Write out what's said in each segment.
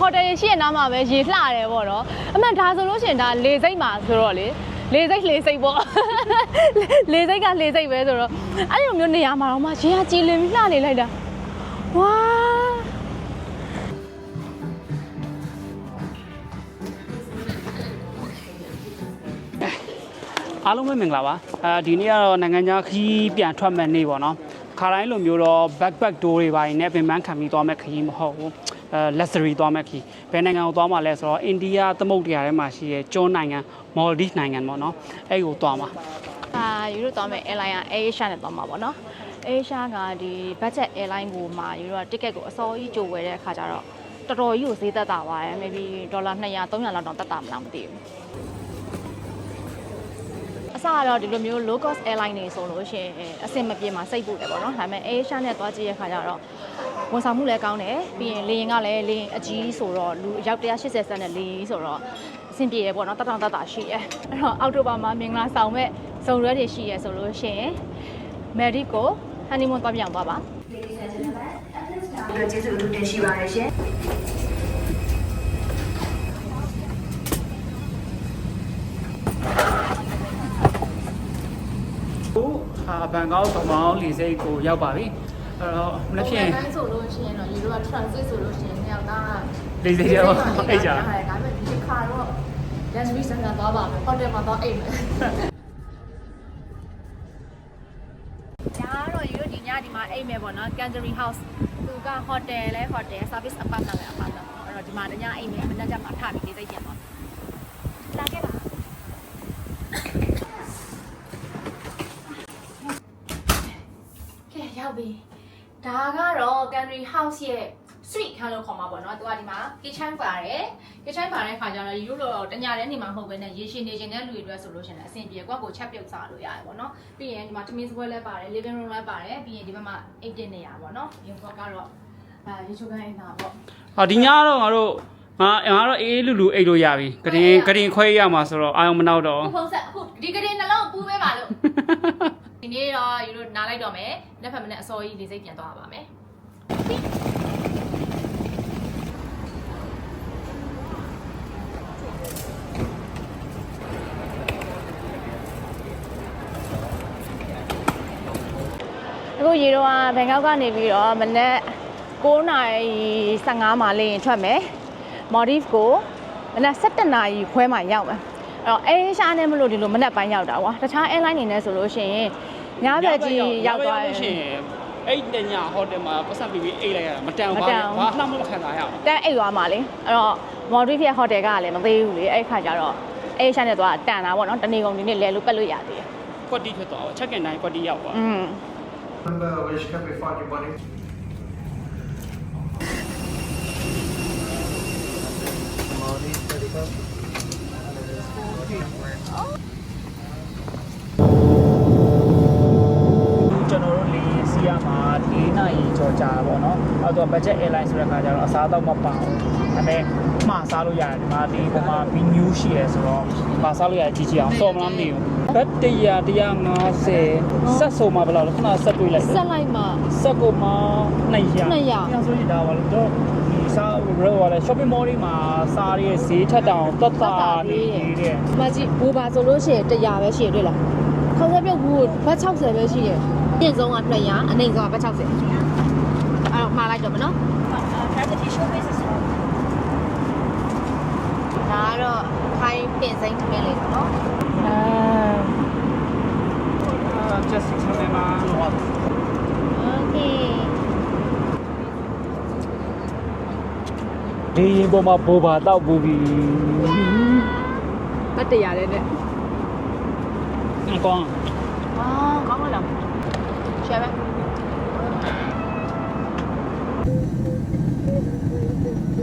ဟိုတယ်ရရှိရနားမှာပဲရေလှတယ်ပေါ့နော်အမှန်ဒါဆိုလို့ရှိရင်ဒါလေစိတ်မှာဆိုတော့လေလေစိတ်လေစိတ်ပေါ့လေစိတ်ကလေစိတ်ပဲဆိုတော့အဲ့လိုမျိုးနေရာမှာတော့မှရေကကြည်လင်ပြီးလှနေလိုက်တာဝါအားလုံးပဲမင်္ဂလာပါအဲဒီနေ့ကတော့နိုင်ငံခြားခရီးပြန်ထွက်မဲ့နေ့ပေါ့နော်ခါတိုင်းလိုမျိုးတော့ backpack tour တွေပိုင်းနဲ့ပြင်ပန်းခံပြီးသွားမဲ့ခရီးမဟုတ်ဘူးအဲ luxury သွားမဲ့ခရီးဘယ်နိုင်ငံကိုသွားမှာလဲဆိုတော့အိန္ဒိယသမုဒ္ဒရာထဲမှာရှိတဲ့ကျွန်းနိုင်ငံ Maldives နိုင်ငံပေါ့နော်အဲ့ကိုသွားမှာအာယူတို့သွားမယ် airline က Asia နဲ့သွားမှာပေါ့နော် Asia ကဒီ budget airline ကိုမှယူတို့က ticket ကိုအစောကြီးကြိုဝယ်တဲ့အခါကျတော့တော်တော်ကြီးကိုဈေးသက်သာသွားတယ် maybe ဒေါ်လာ200 300လောက်တောင်သက်သာမလားမသိဘူးအစကတော့ဒီလိုမျိုး low cost airline တွေဆိုလို့ရှိရင်အဆင်မပြေမှာစိတ်ပူတယ်ပေါ့နော်ဒါပေမဲ့ Asia နဲ့သွားကြည့်ရတဲ့ခါကျတော့ ဝန်ဆောင်မှုလည်းကောင်းတယ်ပြီးရင်လေယာဉ်ကလည်းလေယာဉ်အကြီးဆိုတော့လူအယောက်180ဆန်းနဲ့လေယာဉ်ဆိုတော့အဆင်ပြေရပေါ့နော်တတောင်တတာရှိရဲအဲ့တော့အောက်တိုဘာမှာမင်္ဂလာဆောင်မဲ့ဇုံရွက်တွေရှိရဲဆိုလို့ရှိရင်မယ်ဒီကိုဟန်နီမွန်းသွားပြောင်းသွားပါအတွက်ကျေးဇူးအထူးတင်ရှိပါတယ်ရှင်ဟိုဟာဘန်ကောက်ဗမောင်းလီစိတ်ကိုရောက်ပါပြီ အဲ့တော့မနေ့ဖြင့်တိုင်းဆိုလို့ရှိရင်တော့ယူတို့က transit ဆိုလို့ရှိရင်နှစ်ယောက်သားလီစိတ်ရောအိတ်ကြဒါပေမဲ့ဒီခါတော့ luxury center သွားပါမယ် hotel မှာသွားအိတ်မယ်ဒါကတော့ယူတို့ဒီညဒီမှာအိတ်မယ်ပေါ့နော် Canterbury House သူက hotel လဲ hotel service apartment လဲ apartment ပေါ့အဲ့တော့ဒီမှာတညအိတ်မယ်မနေ့ကမှထပြီးလေးသိပြန်သွားလာခဲ့ပါကဲရောက်ပြီ ဒါကတော့ Canterbury House ရဲ့ street ခန်းလို့ခေါ်မှာပေါ့နော်သူကဒီမှာ kitchen ပါတယ် kitchen ပါတဲ့ခါကျတော့ယူလို့တညတဲ့နေမှာမဟုတ်ဘဲနဲ့ရေရှည်နေခြင်းတဲ့လူတွေအတွက်ဆိုလို့ရှိရင်လည်းအဆင်ပြေကွက်ကိုချက်ပြုတ်စားလို့ရတယ်ပေါ့နော်ပြီးရင်ဒီမှာသမင်းစပွဲလည်းပါတယ် living room လည်းပါတယ်ပြီးရင်ဒီဘက်မှာအိတ်တင်နေရပေါ့နော်ဒီဘက်ကတော့အဲရေချိုကန်အိမ်သာပေါ့ဟောဒီညတော့ငါတို့ငါငါတော့အေးအေးလူလူအိတ်လို့ရပြီကတင်ကတင်ခွဲရမှာဆိုတော့အာယုံမနောက်တော့အခုဖုန်းဆက်အခုဒီကလေးနှလုံးပူးပေးပါလို့ ဒီနေ့တော့ယူလို့နားလိုက်တော့မယ်လက်ဖက်မနဲ့အစောကြီးလေးစိတ်ပြန်သွားပါမယ်အခုရေတော့ဘန်ကောက်ကနေပြီးတော့မနက်9နာရီ15မှာလေရင်ထွက်မယ်မော်ဒီဖ်ကိုမနက်7နာရီခွဲမှာရောက်မယ်အဲ့တော့အေးရှားနေမလို့ဒီလိုမနက်ပိုင်းရောက်တာကွာတခြား airline နေနဲ့ဆိုလို့ရှိရင် ညဘက်ကြီးရောက်သွားရင်ရှင်အဲ့တညဟိုတယ်မှာပတ်စံပြီးပြီးအိတ်လိုက်ရတာမတန်မဘူးတန်ဘူးဘာမှမခံစားရအောင်တန်းအိတ်သွားမှာလေအဲ့တော့မော်ဒီဖ်ရဲ့ဟိုတယ်ကလည်းမသေးဘူးလေအဲ့ခါကျတော့အေးရှားနဲ့သွားတန်တာပေါ့နော်တနေကုန်ဒီနေ့လဲလို့ပက်လို့ရသေးတယ်ကွက်တီဖြစ်သွားအောင်ချက်ကင်တိုင်းကွက်တီရောက်သွားอืม Remember which can we find your body? Molly, ready go. တော့ budget airline ဆိုတဲ့ခါကျတော့အစားတော့မပါဘူးဒါပေမဲ့မှာစားလို့ရတယ်ဒီမှာဒီပုံမှာ menu ရှိရဆိုတော့မှာစားလို့ရကြည့်ကြည့်အောင်စော်မလားမသိဘူးဘတ်100 150ဆက်ဆိုမှာဘယ်လောက်လဲခဏဆက်တွေးလိုက်ဆက်လိုက်မှာဆက်ကိုမှ200 200ပြန်ဆိုရင်ဒါပါလို့တော့ဒီစားရောပါလေ shopping mall တွေမှာစားရဲ့ဈေးထက်တောင်သက်သာနေတယ်ဒီမှာကြည့်ဘူပါဆိုလို့ရှိရင်100ပဲရှိရတွေ့လားခေါင်းဆက်ပြုတ်ဘူးဘတ်60ပဲရှိရအရင်ဆုံးက200အနိုင်ဆုံးကဘတ်60အဲ့ တော့မှားလိုက်တော့မနော်ဒါကတိရှိုးပေးစစဒါကတော့ခိုင်းပင်စိမ့်ခမဲလေးပေါ့နော်အဲ just ခမဲမှာ okay ဒီရင်ပေါ်မှာဘိုးဘာတောက်ပူပြီးမတရားတဲ့နဲ့အကောင်အော်ကောင်းလားရှယ်ပဲ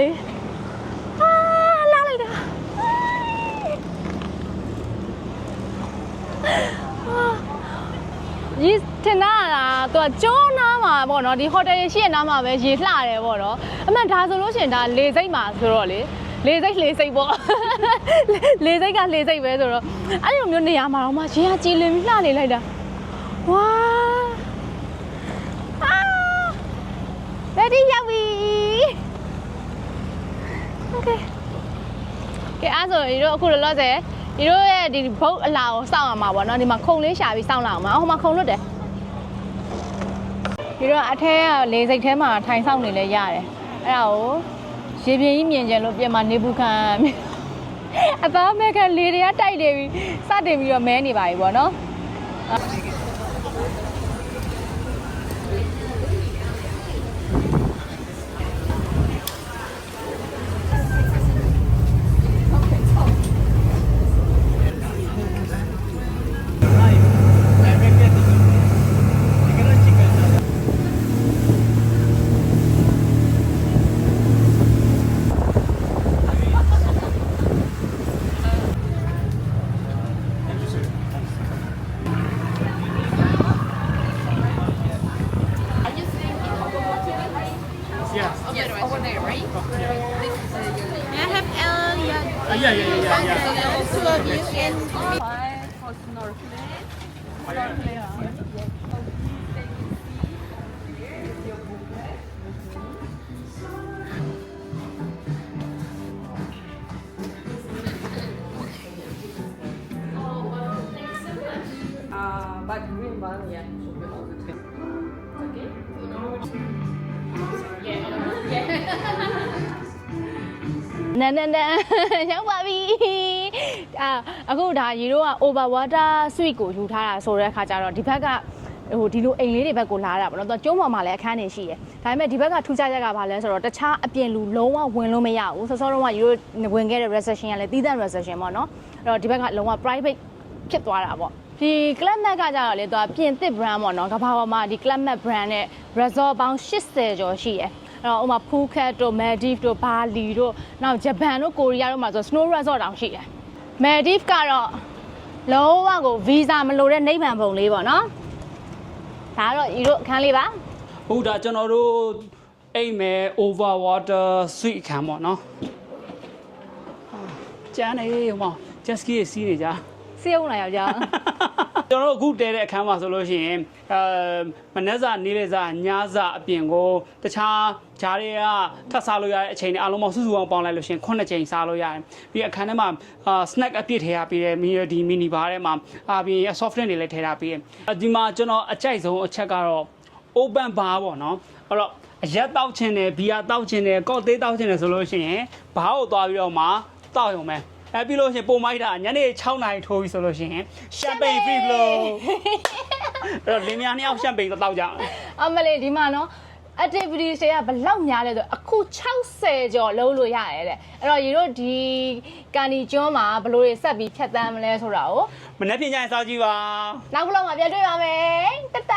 လေအာလာလိုက်တာရေထင်တာလားသူကကျောင်းနားမှာပေါ့နော်ဒီဟိုတယ်ရှိရဲ့နားမှာပဲရေလှတယ်ပေါ့နော်အမှန်ဒါဆိုလို့ရှိရင်ဒါလေစိတ်မှာဆိုတော့လေလေစိတ်လေစိတ်ပေါ့လေစိတ်ကလေစိတ်ပဲဆိုတော့အဲ့လိုမျိုးနေရာမှာတော့မှရေကကြည်လင်ပြီးလှနေလိုက်တာဝါအာ ready ရောက်ပြီ okay ကဲအဲ့ဆိုဒီတို့အခုလောလောဆယ်ဒီတို့ရဲ့ဒီဘုတ်အလာကိုစောင့်ရမှာပေါ့နော်ဒီမှာခုံလေးရှာပြီးစောင့်လာအောင်ပါအော်ဟိုမှာခုံလွတ်တယ်ဒီတော့အထဲကလေစိတ်ထဲမှာထိုင်ဆောင်နေလဲရတယ်အဲ့ဒါကိုရေပြင်းကြီးမြင်ကြလို့ပြင်မှာနေဘူးခံအသားမဲ့ခလေတွေကတိုက်နေပြီစတင်ပြီးတော့မဲနေပါပြီပေါ့နော် May I have Yeah. Uh, yeah, yeah, yeah, yeah, yeah. Two of you can. Five for Uh, but green one, yeah. နန်းနန်းနန်းရောက်ပါပြီအာအခုဒါရီတို့က over water suite ကိုယူထားတာဆိုတဲ့အခါကျတော့ဒီဘက်ကဟိုဒီလိုအိမ်လေးတွေဘက်ကိုလာတာပေါ့နော်သူကကျုံးပေါ်မှာလည်းအခန်းနေရှိတယ်ဒါပေမဲ့ဒီဘက်ကထူးခြားချက်ကဘာလဲဆိုတော့တခြားအပြင်လူလုံးဝဝင်လို့မရဘူးစောစောတုန်းကရီတို့ဝင်ခဲ့တဲ့ reception ကလည်းတီးသန့် reception ပေါ့နော်အဲ့တော့ဒီဘက်ကလုံးဝ private ဖြစ်သွားတာပေါ့ဒီ Club Med ကကြတော့လေသူကပြင်သစ် brand ပေါ့နော်ကမ္ဘာပေါ်မှာဒီ Club Med brand နဲ့ resort ပေါင်း80ကျော်ရှိတယ် အဲ့တော့ဥပမာ Phuket တို့ Maldives တို့ Bali တို့နောက်ဂျပန်တို့ကိုရီးယားတို့မှာဆို snow resort တောင်ရှိတယ် Maldives ကတော့လုံးဝကို visa မလိုတဲ့နိဗ္ဗာန်ပုံလေးပေါ့နော်ဒါကတော့ဤတို့အခန်းလေးပါဟုတ်ဒါကျွန်တော်တို့အိမ်မဲ့ over water suite အခန်းပေါ့နော်ကျန်းနေဟိုမှာ jet ski စီးနေကြစေးအောင်လာယောက်ျားကျွ န်တော်တို့အခုတဲတဲ့အခန်းမှာဆိုလို့ရှိရင်အဲမနက်စာနေ့လယ်စာညစာအပြင်ကိုတခြားဂျားတွေကထပ်စားလို့ရတဲ့အချိန်တွေအားလုံးပေါင်းစုစုပေါင်းပေါင်းလိုက်လို့ရှိရင်9ချိန်စားလို့ရတယ်ပြီးအခန်းထဲမှာအာ snack အပြည့်ထည့်ရပြီးတယ်မီဒီမီနီဘားထဲမှာအာပြီး soft drink တွေလည်းထည့်ထားပြီးတယ်ဒီမှာကျွန်တော်အကြိုက်ဆုံးအချက်ကတော့ open bar ပေါ့နော်အဲ့တော့အရက်တောက်ချင်တယ်ဘီယာတောက်ချင်တယ်ကော့တေးတောက်ချင်တယ်ဆိုလို့ရှိရင်ဘားကိုသွားပြီးတော့မှတောက်ရုံပဲ အဲပြီးလို့ရှိရင်ပုံမိုက်တာညနေ6နာရီထိုးပြီဆိုလို့ရှိရင် champagne free flow အဲ့တော့လင်းများနှစ်ယောက် champagne တောက်ကြအောင်အမလေးဒီမှာနော် activity တွေကဘလောက်များလဲဆိုအခု60ကျော်လုံးလို့ရတယ်တဲ့အဲ့တော့ရေတို့ဒီကန်ဒီကျွန်းမှာဘလို့တွေဆက်ပြီးဖြတ်တန်းမလဲဆိုတာကိုမနေ့ပြင်ကြရင်စောကြည့်ပါနောက်ဘလော့မှာပြန်တွေ့ပါမယ်တတ